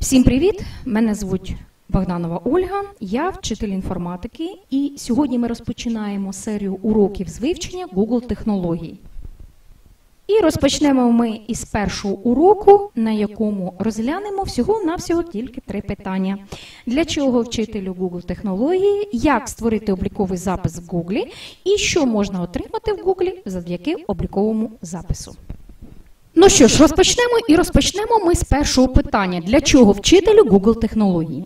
Всім привіт! Мене звуть Богданова Ольга, я вчитель інформатики, і сьогодні ми розпочинаємо серію уроків з вивчення Google технологій. І розпочнемо ми із першого уроку, на якому розглянемо всього-навсього тільки три питання. Для чого вчителю Google технології, як створити обліковий запис в Google і що можна отримати в Google завдяки обліковому запису. Ну що ж, розпочнемо і розпочнемо ми з першого питання: для чого вчителю Google технології?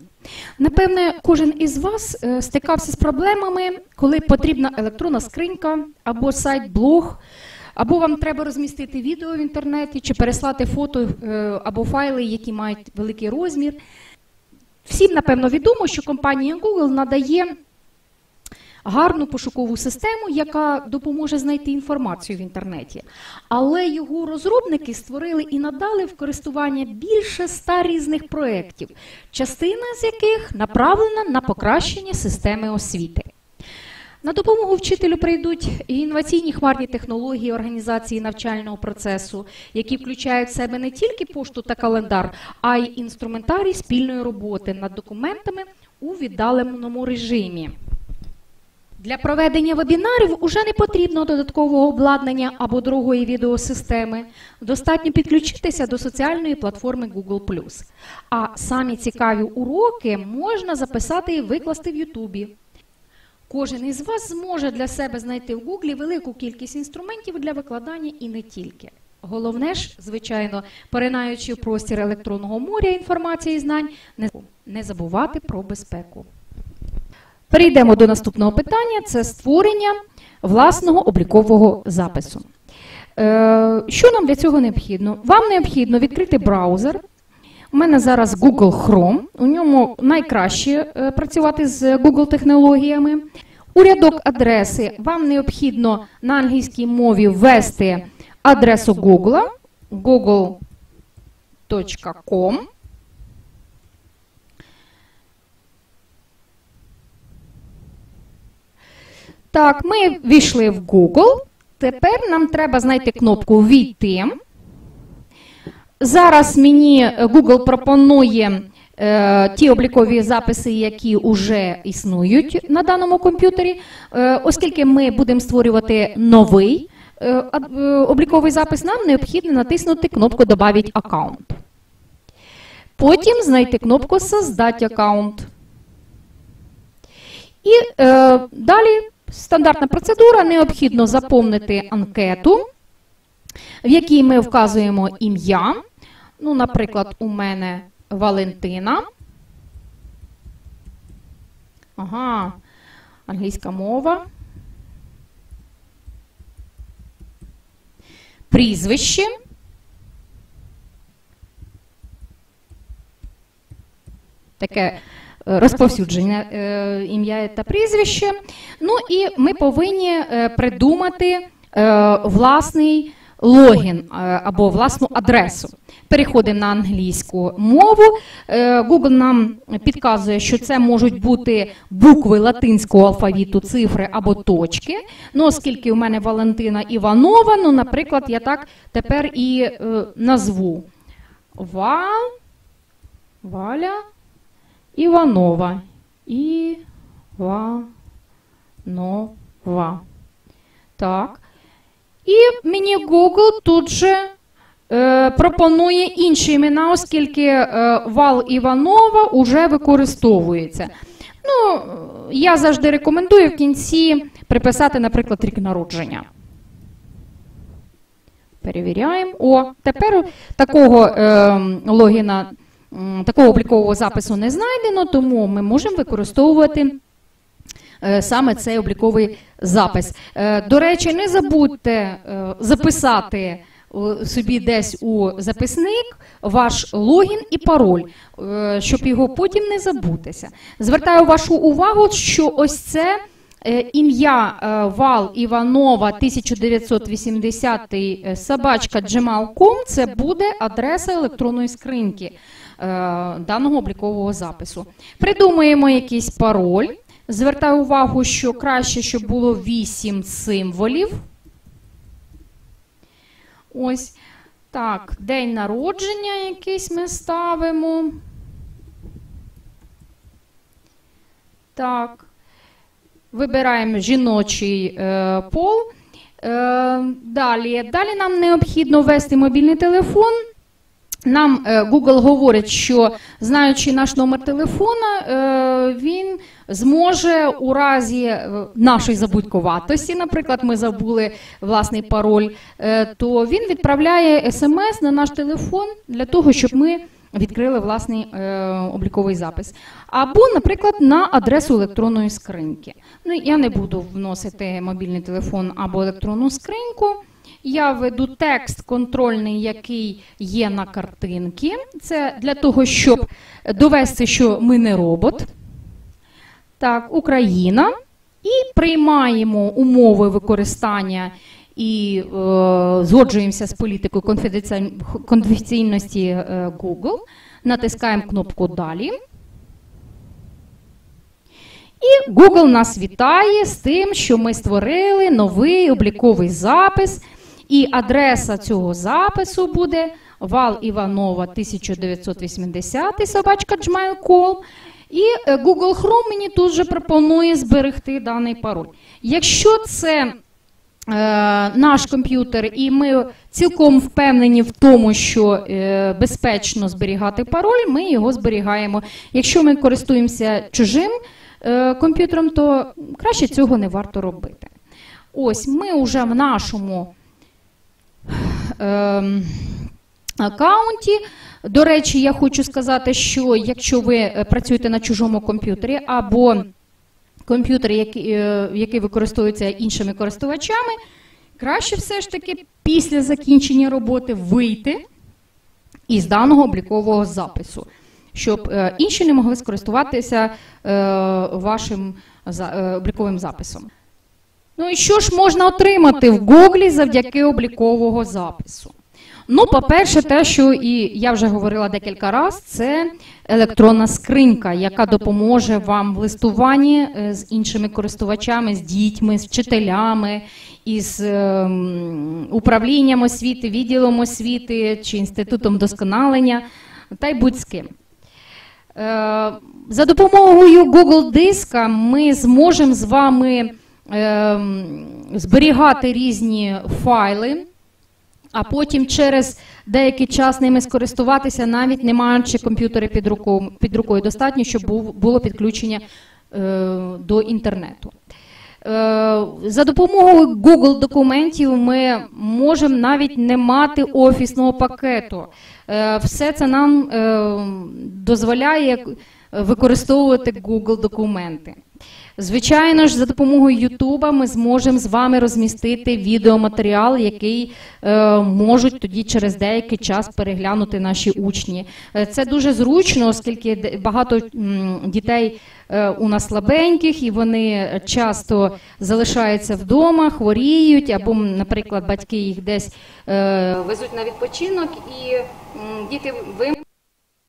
Напевне, кожен із вас е, стикався з проблемами, коли потрібна електронна скринька або сайт, блог, або вам треба розмістити відео в інтернеті чи переслати фото е, або файли, які мають великий розмір. Всім, напевно, відомо, що компанія Google надає гарну пошукову систему, яка допоможе знайти інформацію в інтернеті. Але його розробники створили і надали в користування більше ста різних проєктів, частина з яких направлена на покращення системи освіти. На допомогу вчителю прийдуть інноваційні хмарні технології організації навчального процесу, які включають в себе не тільки пошту та календар, а й інструментарій спільної роботи над документами у віддаленому режимі. Для проведення вебінарів уже не потрібно додаткового обладнання або другої відеосистеми. Достатньо підключитися до соціальної платформи Google+. А самі цікаві уроки можна записати і викласти в Ютубі. Кожен із вас зможе для себе знайти в Гуглі велику кількість інструментів для викладання і не тільки. Головне ж, звичайно, поринаючи в простір електронного моря інформації і знань, не забувати про безпеку. Перейдемо до наступного питання: це створення власного облікового запису. Е, що нам для цього необхідно? Вам необхідно відкрити браузер. У мене зараз Google Chrome, у ньому найкраще е, працювати з Google технологіями. У рядок адреси вам необхідно на англійській мові ввести адресу Google google.com. Так, ми війшли в Google. Тепер нам треба знайти кнопку Війти. Зараз мені Google пропонує е, ті облікові записи, які вже існують на даному комп'ютері. Е, оскільки ми будемо створювати новий е, обліковий запис, нам необхідно натиснути кнопку Добавить аккаунт. Потім знайти кнопку Создать аккаунт. І е, далі Стандартна процедура необхідно заповнити анкету, в якій ми вказуємо ім'я. Ну, Наприклад, у мене Валентина. Ага, англійська мова. Прізвище. Таке розповсюдження е, ім'я та прізвище. Ну і ми повинні е, придумати е, власний логін або власну адресу. Переходимо на англійську мову. Google нам підказує, що це можуть бути букви латинського алфавіту, цифри або точки. Ну, оскільки у мене Валентина Іванова, ну, наприклад, я так тепер і назву Ва, Валя. Іванова. Іванова. Так. І мені Google тут же е, пропонує інші імена, оскільки е, вал Іванова вже використовується. Ну, Я завжди рекомендую в кінці приписати, наприклад, рік народження. Перевіряємо. О, тепер такого е, логіна такого облікового запису не знайдено, тому ми можемо використовувати е, саме цей обліковий запис. Е, до речі, не забудьте е, записати собі десь у записник ваш логін і пароль, щоб його потім не забутися. Звертаю вашу увагу, що ось це. Ім'я Вал Іванова 1980 собачка gmail.com – це буде адреса електронної скриньки. Е, даного облікового запису. придумаємо якийсь пароль. Звертаю увагу, що краще, щоб було 8 символів. Ось так, день народження якийсь ми ставимо. Так, вибираємо жіночий е, пол. Е, Далі. Далі нам необхідно ввести мобільний телефон. Нам е, Google говорить, що знаючи наш номер телефона, е, він зможе у разі е, нашої забудькуватості, наприклад, ми забули власний пароль, то він відправляє смс на наш телефон для того, щоб ми відкрили власний обліковий запис. Або, наприклад, на адресу електронної скриньки. Ну, я не буду вносити мобільний телефон або електронну скриньку. Я веду текст контрольний, який є на картинці. Це для того, щоб довести, що ми не робот. Так, Україна. І приймаємо умови використання і е, згоджуємося з політикою конфіденційності е, Google. Натискаємо кнопку Далі. І Google нас вітає з тим, що ми створили новий обліковий запис. І адреса цього запису буде Вал Іванова 1980 собачка gmail.com. І е, Google Chrome мені тут же пропонує зберегти даний пароль. Якщо це е, наш комп'ютер, і ми цілком впевнені в тому, що е, безпечно зберігати пароль, ми його зберігаємо. Якщо ми користуємося чужим комп'ютером, то краще цього не варто робити. Ось ми вже в нашому аккаунті. До речі, я хочу сказати, що якщо ви е, працюєте на чужому комп'ютері або комп'ютері, який, е, який використовується іншими користувачами, краще все ж таки після закінчення роботи вийти із даного облікового запису, щоб е, інші не могли скористуватися вашим обліковим записом. Ну і що ж можна отримати в Google завдяки облікового запису? Ну, по-перше, те, що і я вже говорила декілька разів, це електронна скринька, яка допоможе вам в листуванні е, з іншими користувачами, з дітьми, з вчителями, із ем, управлінням освіти, відділом освіти чи інститутом вдосконалення, та й будь з ким. Е, За допомогою Google диска ми зможемо з вами зберігати різні файли, а потім через деякий час ними скористуватися, навіть не маючи комп'ютери під рукою, під рукою. Достатньо, щоб було підключення е, до інтернету. Е, За допомогою Google документів ми можемо навіть не мати офісного пакету. Е, Все це нам дозволяє використовувати Google документи. Звичайно ж, за допомогою Ютуба ми зможемо з вами розмістити відеоматеріал, який е, можуть тоді через деякий час переглянути наші учні. Е, Це дуже зручно, оскільки багато дітей е, у нас слабеньких, і вони часто залишаються вдома, хворіють, або, наприклад, батьки їх десь е, везуть на відпочинок, і діти ви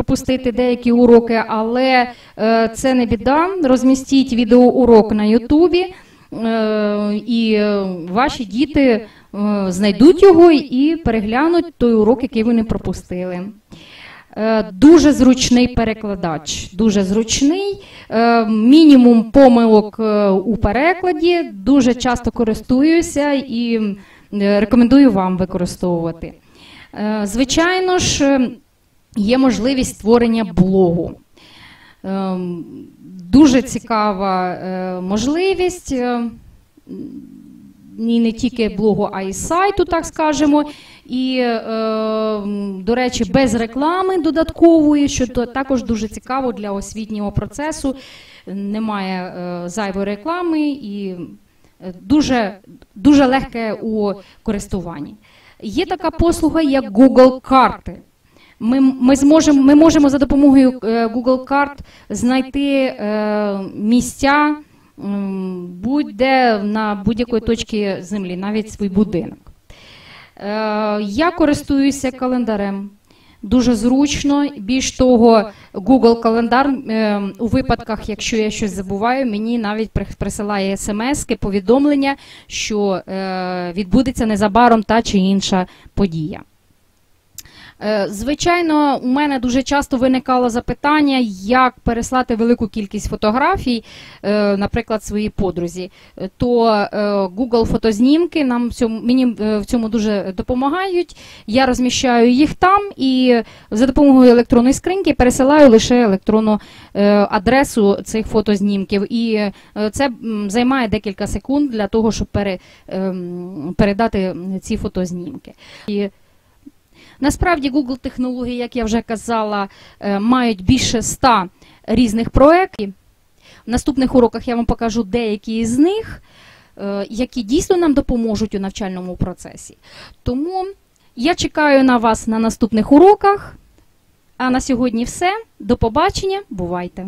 пропустити деякі уроки, але е, це не біда. Розмістіть відеоурок на Ютубі, е, і е, ваші діти знайдуть його і переглянуть той урок, який вони пропустили. Е, Дуже зручний перекладач, дуже зручний, мінімум помилок у перекладі. Дуже часто користуюся і рекомендую вам використовувати. Звичайно ж, є можливість створення блогу. Ем, Дуже цікава е, можливість. е, І не тільки блогу, а й сайту, так скажемо. І, е, до речі, без реклами додаткової, що також дуже цікаво для освітнього процесу. Немає е, зайвої реклами і дуже, дуже легке у користуванні. Є така послуга, як Google карти. Ми, ми, зможемо, ми можемо за допомогою е, Google карт знайти е, місця будь-де на будь-якої точці землі, навіть свій будинок. Е, я користуюся календарем. Дуже зручно. Більш того, Google календар е, у випадках, якщо я щось забуваю, мені навіть при- присилає смс повідомлення, що е, відбудеться незабаром та чи інша подія. Е, Звичайно, у мене дуже часто виникало запитання, як переслати велику кількість фотографій, е, наприклад, своїй подрузі. Е, То Google фотознімки нам мені в цьому дуже допомагають. Я розміщаю їх там і за допомогою електронної скриньки пересилаю лише електронну адресу цих фотознімків. І це займає декілька секунд для того, щоб ем, передати ці фотознімки. Насправді Google технології, як я вже казала, е, мають більше 100 різних проєктів. В наступних уроках я вам покажу деякі з них, е, які дійсно нам допоможуть у навчальному процесі. Тому я чекаю на вас на наступних уроках. А на сьогодні все. До побачення. Бувайте!